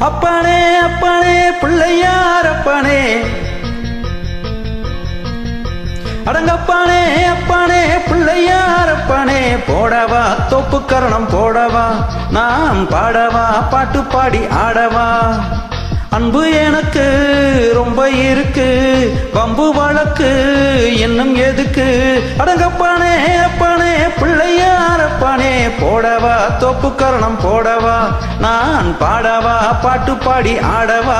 அப்பனே அப்பனே பிள்ளையார் அப்பனே. அடங்கப்பானே அப்பானே பிள்ளையார் அப்பானே. போடவா தோப்பு கரணம் போடவா நாம் பாடவா பாட்டு பாடி ஆடவா. அன்பு எனக்கு ரொம்ப இருக்கு வம்பு வழக்கு இன்னும் எதுக்கு? அடங்கப்பானே அப்பானே பிள்ளையார் அப்பானே போடவா தோப்பு கரணம் போடவா நான் பாடவா பாட்டு பாடி ஆடவா.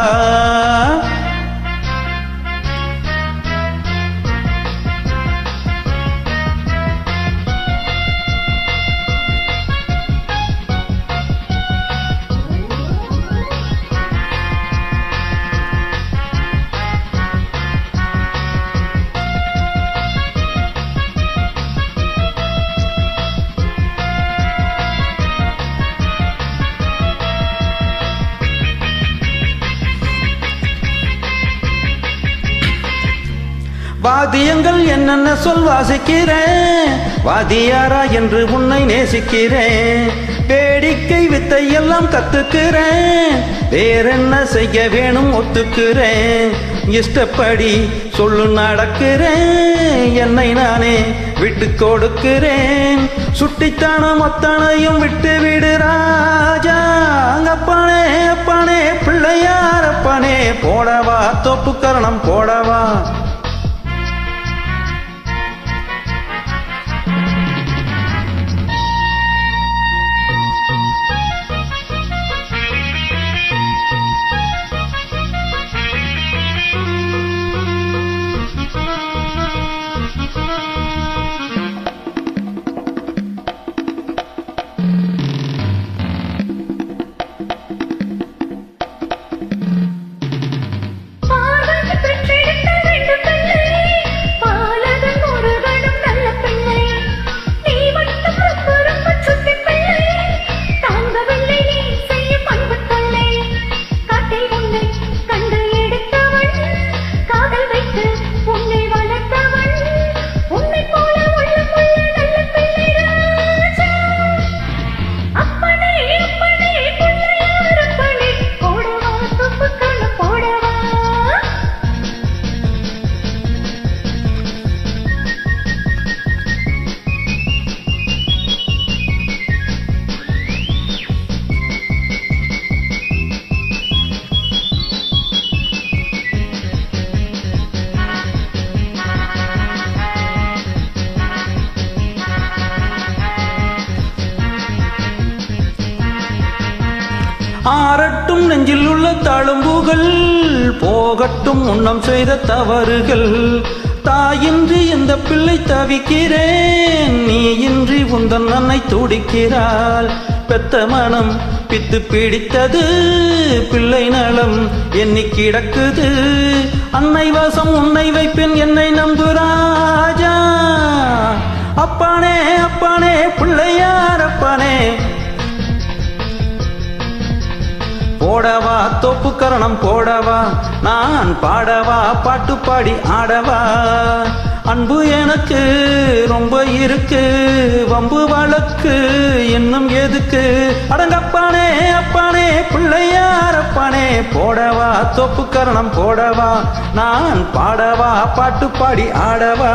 வாத்தியங்கள் என்னென்ன சொல் வாசிக்கிறேன்? வாதியாரா என்று உன்னை நேசிக்கிறேன். வேடிக்கை வித்தை எல்லாம் கத்துக்கிறேன். வேறென்ன செய்ய வேணும் ஒத்துக்கிறேன். இஷ்டப்படி சொல்லு நடக்கிறேன். என்னை நானே விட்டு கொடுக்கிறேன். சுட்டித்தான மொத்தனையும் விட்டு விடு ராஜா. அப்பானே அப்பானே பிள்ளையார் போடவா தொப்பு கரணம் போடவா. ஆரட்டும் நெஞ்சில் உள்ள தழும்புகள் போகட்டும் உண்ணம் செய்த தவறுகள். தாயின்றி இந்த பிள்ளை தவிக்கிறேன் நீ இன்றி உந்தன் அன்னை துடிக்கிறாள். பெத்த மனம் பித்து பிடித்தது பிள்ளை நலம் எண்ணி கிடக்குது. அன்னை வாசம் உன்னை வைப்பின் என்னை நம்பு ராஜா. அப்பானே அப்பானே பிள்ளையார் தோப்பு கரணம் போடவா? நான் பாடவா? பாட்டு பாடி ஆடவா? அன்பு எனக்கு ரொம்ப இருக்கு. வம்பு வழக்கு இன்னும் எதுக்கு? அடங்கப்பானே அப்பானே பிள்ளையார் அப்பானே போடவா? தோப்பு கரணம் போடவா? நான் பாடவா? பாட்டு பாடி ஆடவா?